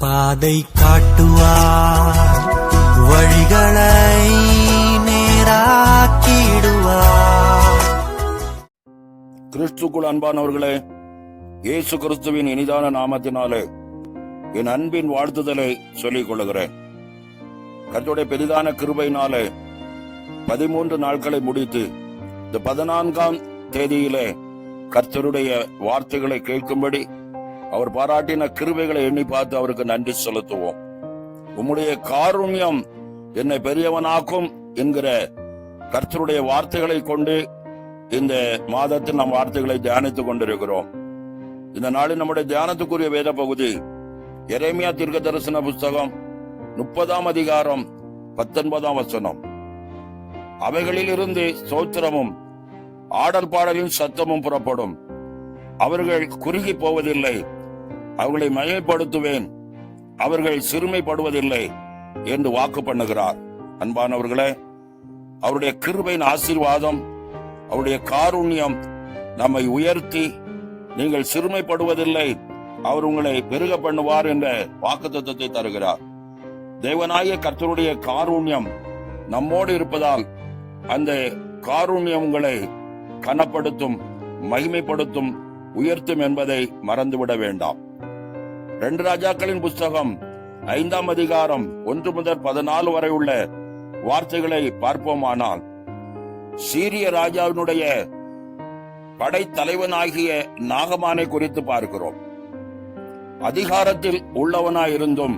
பாதை காட்டுவார் வழிகளை நேராக்கிடுவார். கிறிஸ்துக்குள் அன்பானவர்களே இயேசு கிறிஸ்துவின் இனிதான நாமத்தினாலே என் அன்பின் வாழ்த்துதலை சொல்லிக் கொள்கிறேன் கத்துடைய பெரிதான கிருபையினாலே பதிமூன்று நாட்களை முடித்து இந்த பதினான்காம் தேதியிலே கர்த்தருடைய வார்த்தைகளை கேட்கும்படி அவர் பாராட்டின கிருவைகளை எண்ணி பார்த்து அவருக்கு நன்றி செலுத்துவோம். உம்முடைய காருண்யம் என்னை பெரியவனாக்கும் என்கிற கர்த்தருடைய வார்த்தைகளை கொண்டு இந்த மாதத்தில் நம் வார்த்தைகளை தியானித்துக் கொண்டிருக்கிறோம். இந்த நாளில் நம்முடைய தியானத்துக்குரிய வேத பகுதி எரேமியா தீர்க்க தரிசன புஸ்தகம் முப்பதாம் அதிகாரம் பத்தொன்பதாம் வசனம். அவைகளில் இருந்து சோத்திரமும் ஆடல் பாடலின் சத்தமும் புறப்படும். அவர்கள் குறுகி போவதில்லை. அவர்களை மயப்படுத்துவேன் அவர்கள் சிறுமைப்படுவதில்லை என்று வாக்கு பண்ணுகிறார். அன்பானவர்களே அவருடைய கிருபையின் ஆசீர்வாதம் அவருடைய காருண்யம் நம்மை உயர்த்தி நீங்கள் சிறுமைப்படுவதில்லை அவர் உங்களை பெருக பண்ணுவார் என்ற வாக்குத்தத்தத்தை தருகிறார். தேவனாய கர்த்தருடைய காரூண்யம் நம்மோடு இருப்பதால் அந்த காரூண்யம் உங்களை கனப்படுத்தும் மகிமைப்படுத்தும் உயர்த்தும் என்பதை மறந்துவிட வேண்டாம். ரெண்டு ராஜாக்களின் புஸ்தகம் ஐந்தாம் அதிகாரம் ஒன்று முதல் பதினாலு வரை உள்ள வார்த்தைகளை பார்ப்போமானால் சீரிய ராஜாவினுடைய படைத்தலைவனாகிய நாகமானை குறித்து பார்க்கிறோம். அதிகாரத்தில் உள்ளவனாயிருந்தும்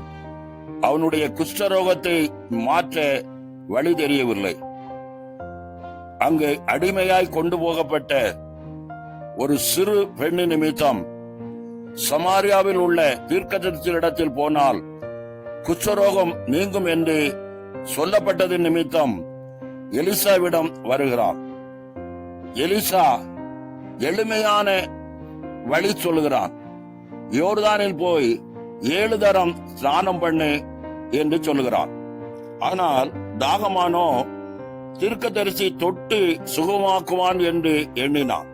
அவனுடைய குஷ்டரோகத்தை மாற்ற வழி தெரியவில்லை. அங்கு அடிமையாய் கொண்டு போகப்பட்ட ஒரு சிறு பெண்ணு நிமித்தம் சமாரியாவில் உள்ள தீர்க்கதரிசியிடத்தில் போனால் குச்சரோகம் நீங்கும் என்று சொல்லப்பட்டது நிமித்தம் எலிசாவிடம் வருகிறான். எலிசா எளிமையான வழி சொல்கிறான் யோர்தானில் போய் ஏழு தரம் ஸ்நானம் பண்ணு என்று சொல்லுகிறான். ஆனால் தாகமானோ தீர்க்கதரிசி தொட்டு சுகமாக்குவான் என்று எண்ணினான்.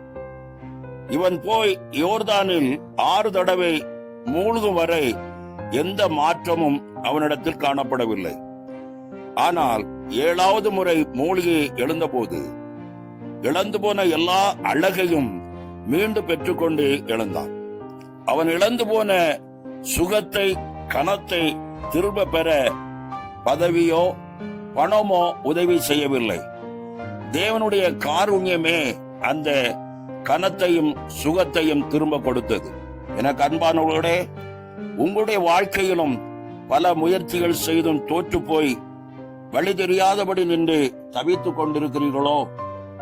இவன் போய் யோர்தானில் ஆறு தடவை மூழ்கும் வரை எந்த மாற்றமும் அவனிடத்தில் காணப்படவில்லை. ஆனால் ஏழாவது முறை மூழ்கி எழுந்தபோது இழந்து போன எல்லா அழகையும் மீண்டும் பெற்றுக்கொண்டு எழுந்தான். அவன் இழந்து போன சுகத்தை கனத்தை திரும்ப பெற பதவியோ பணமோ உதவி செய்யவில்லை. தேவனுடைய காருண்யமே அந்த கனத்தையும் சுகத்தையும் திரும்ப கொடுத்தது. எனக்கு அன்பானவர்களே உங்களுடைய வாழ்க்கையிலும் பல முயற்சிகள் செய்தும் தோற்று போய் வழி தெரியாதபடி நின்று தவித்துக் கொண்டிருக்கிறீர்களோ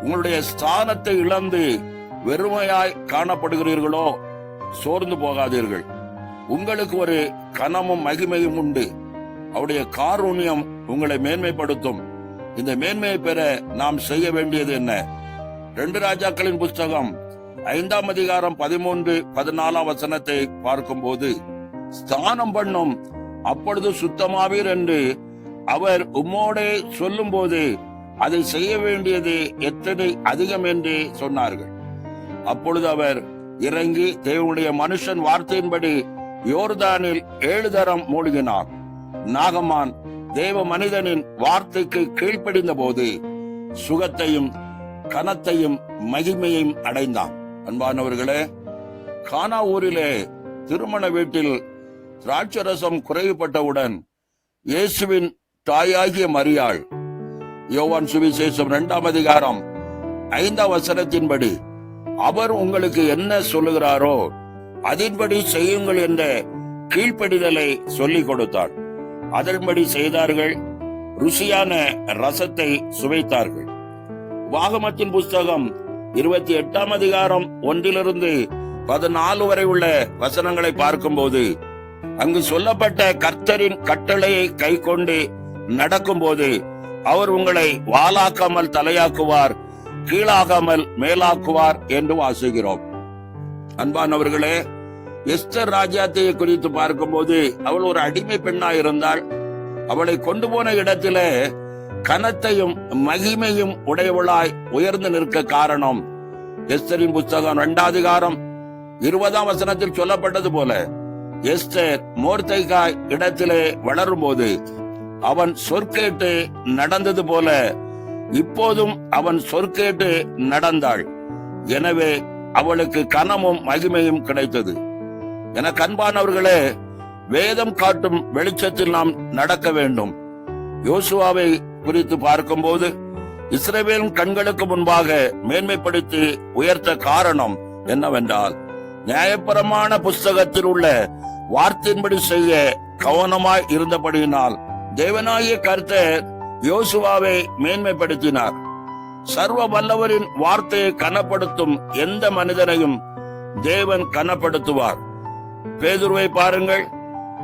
உங்களுடைய ஸ்தானத்தை இழந்து வெறுமையாய் காணப்படுகிறீர்களோ சோர்ந்து போகாதீர்கள். உங்களுக்கு ஒரு கனமும் மகிமையும் உண்டு. அவருடைய காரூண்யம் உங்களை மேன்மைப்படுத்தும். இந்த மேன்மையை பெற நாம் செய்ய வேண்டியது என்ன? ரெண்டு ராஜாக்களின் புஸ்தகம் ஐந்தாம் அதிகாரம் பதிமூன்று பதினாலாம் வசனத்தை பார்க்கும்போது ஸ்தானம் பண்ணும் அப்பொழுது சுத்தமாவீர் என்று அவர் உம்மோடே சொல்லும்போது அதை செய்ய வேண்டியது எத்தனை அதிகம் என்று சொன்னார்கள். அப்பொழுது அவர் இறங்கி தேவனுடைய மனுஷன் வார்த்தையின்படி யோர்தானில் ஏழு தரம் மூழ்கினார். நாகமான் தேவ மனிதனின் வார்த்தைக்கு கீழ்ப்படிந்த போது சுகத்தையும் கனத்தையும் மகிமையும் அடைந்தான். அன்பானவர்களே கானா ஊரிலே திருமண வீட்டில் திராட்சரசம் குறைவுபட்டவுடன் இயேசுவின் தாயாகிய மரியாள் யோவான் சுவிசேஷம் இரண்டாம் அதிகாரம் ஐந்தாம் வசனத்தின்படி அவர் உங்களுக்கு என்ன சொல்லுகிறாரோ அதன்படி செய்யுங்கள் என்ற கீழ்ப்படிதலை சொல்லிக் கொடுத்தார் அதன்படி செய்தார்கள். ருசியான ரசத்தை சுவைத்தார்கள். வாகமத்தின் புஸ்தகம் இருபத்தி எட்டாம் அதிகாரம் ஒன்றிலிருந்து பதினாலு வரை உள்ள வசனங்களை பார்க்கும்போது அங்கு சொல்லப்பட்ட கர்த்தரின் கட்டளையை கை கொண்டு நடக்கும்போது அவர் உங்களை வாலாக்காமல் தலையாக்குவார் கீழாகாமல் மேலாக்குவார் என்று வாசுகிறோம். அன்பானவர்களே எஸ்தர் ராஜாத்தையை குறித்து பார்க்கும்போது அவள் ஒரு அடிமை பெண்ணா இருந்தால் அவளை கொண்டு போன இடத்திலே கனத்தையும் மகிமையும் உடையவளாய் உயர்ந்து நிற்க காரணம். எஸ்தரின் புஸ்தகம் இரண்டாதிகாரம் இருபதாம் வசனத்தில் சொல்லப்பட்டது போல எஸ்தர் மோர்த்தைகாய் இடத்திலே வளரும்போது அவன் சொற்கேட்டு நடந்தது போல இப்போதும் அவன் சொற்கேட்டு நடந்தாள். எனவே அவளுக்கு கனமும் மகிமையும் கிடைத்தது. என கண்பானவர்களே வேதம் காட்டும் வெளிச்சத்தில் நாம் நடக்க வேண்டும். யோசுவாவை குறித்து பார்க்கும்போது இஸ்ரவேலின் கண்களுக்கு முன்பாக மேன்மைப்படுத்தி உயர்த்த காரணம் என்னவென்றால் நியாயபரமான புஸ்தகத்தில் உள்ள வார்த்தையின்படி செய்ய கவனமாய் இருந்தபடியினால் தேவனாகிய கர்த்தர் யோசுவாவை மேன்மைப்படுத்தினார். சர்வ வல்லவரின் வார்த்தையை கனப்படுத்தும் எந்த மனிதனையும் தேவன் கனப்படுத்துவார். பேதுருவை பாருங்கள்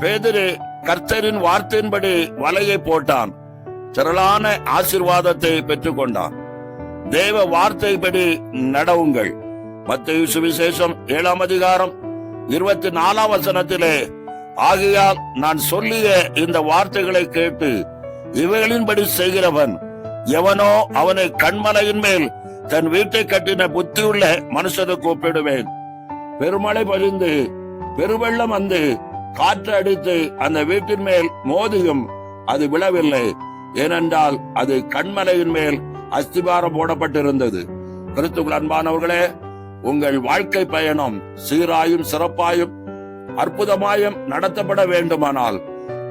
பேதுரு கர்த்தரின் வார்த்தையின்படி வலையை போட்டான். திரளான ஆசிர்வாதத்தை பெற்றுக்கொண்டான் தேவ வார்த்தைப்படி நடவுங்கள். மத்திய சுவிசேஷம் ஏழாம் அதிகாரம் இருபத்தி நாலாம் வசனத்திலே ஆகையால் நான் சொல்லிய இந்த வார்த்தைகளை கேட்டு இவைகளின்படி செய்கிறவன் எவனோ அவனை கண்மலையின் மேல் தன் வீட்டை கட்டின புத்தியுள்ள மனுஷனுக்கு ஒப்பிடுவேன் பெருமழை பொழிந்து பெருவெள்ளம் வந்து காற்று அடித்து அந்த வீட்டின் மேல் மோதியும் அது விழவில்லை. ஏனென்றால் அது கண்மலையின் மேல் அஸ்திபாரம் போடப்பட்டிருந்தது. கிறிஸ்துக்குள் அன்பானவர்களே உங்கள் வாழ்க்கை பயணம் சீராயும் சிறப்பாயும் அற்புதமாயும் நடத்தப்பட வேண்டுமானால்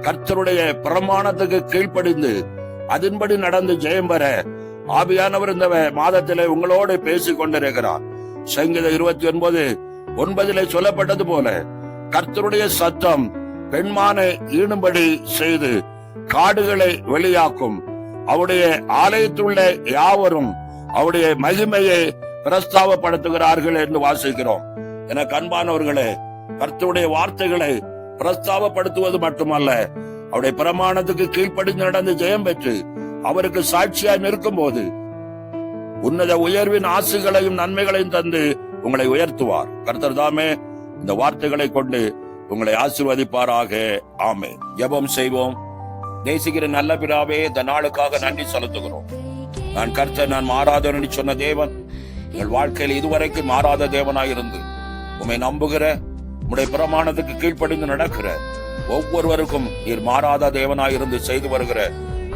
கர்த்தருடைய பிரமாணத்துக்கு கீழ்ப்படிந்து அதன்படி நடந்து ஜெயம் பெற ஆவியானவர் இந்த மாதத்திலே உங்களோடு பேசிக் கொண்டிருக்கிறார். சங்கீத இருபத்தி ஒன்பது ஒன்பதிலே சொல்லப்பட்டது போல கர்த்தருடைய சத்தம் பெண்மானை ஈடும்படி செய்து காடுகளை வெளியாக்கும். அவருடைய ஆலயத்துள்ள யாவரும் அவருடைய மகிமையை பிரஸ்தாபப்படுத்துகிறார்கள் என்று வாசிக்கிறோம். என கண்பானவர்களே கர்த்தருடைய வார்த்தைகளை பிரஸ்தாபப்படுத்துவது மட்டுமல்ல அவருடைய பிரமாணத்துக்கு கீழ்ப்படிந்து நடந்து ஜெயம் பெற்று அவருக்கு சாட்சியாய் நிற்கும் போது உன்னத உயர்வின் ஆசுகளையும் நன்மைகளையும் தந்து உங்களை உயர்த்துவார். கர்த்தர் தாமே இந்த வார்த்தைகளை கொண்டு உங்களை ஆசிர்வதிப்பாராக. ஆமே ஜபம் செய்வோம். நேசிக்கிற நல்ல பிதாவே இந்த நாளுக்காக நன்றி செலுத்துகிறோம். நான் கர்த்தர் நான் மாறாதவன் சொன்ன தேவன் எங்கள் வாழ்க்கையில் இதுவரைக்கும் மாறாத தேவனாயிருந்து இருந்து உம்மை நம்புகிற உடைய பிரமாணத்துக்கு கீழ்ப்படிந்து நடக்கிற ஒவ்வொருவருக்கும் நீர் மாறாத தேவனாயிருந்து செய்து வருகிற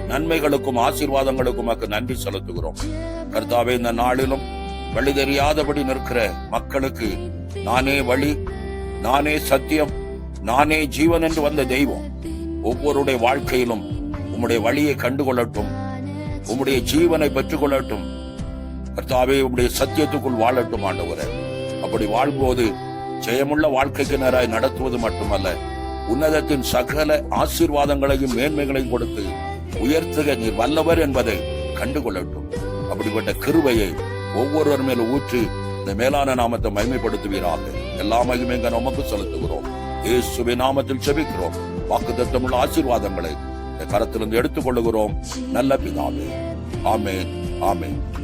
நன்மைகளுக்கும் ஆசீர்வாதங்களுக்கும் உமக்கு நன்றி செலுத்துகிறோம். கர்த்தாவே இந்த நாளிலும் வழி தெரியாதபடி நிற்கிற மக்களுக்கு நானே வழி நானே சத்தியம் நானே ஜீவன் என்று வந்த தெய்வம். ஒவ்வொருடைய வாழ்க்கையிலும் உம்முடைய வழியை கண்டுகொள்ளட்டும். உம்முடைய ஜீவனை பெற்றுக்கொள்ளட்டும். கர்த்தாவே உம்முடைய சத்தியத்துக்குள் வாழட்டும் ஆண்டவரே. அப்படி வாழ்ம்போது ஜெயமுள்ள வாழ்க்கைக்கு நேராய் நடத்துவது மட்டுமல்ல உன்னதத்தின் சகல ஆசீர்வாதங்களையும் மேன்மைகளையும் கொடுத்து உயர்த்துக. நீர் வல்லவர் என்பதை கண்டுகொள்ளட்டும். அப்படிப்பட்ட கிருவையை ஒவ்வொருவர் மேலும் ஊற்றி இந்த மேலான நாமத்தை மகிமைப்படுத்துவீராக. எல்லா மகிமைங்க நமக்கு செலுத்துகிறோம். இயேசுவின் நாமத்தில் செபிக்கிறோம் வாக்குத்தத்தமுள்ள ஆசீர்வாதங்களை இந்த கரத்திலிருந்து எடுத்துக் கொள்ளுகிறோம் நல்ல பிதாவே. ஆமே ஆமென்.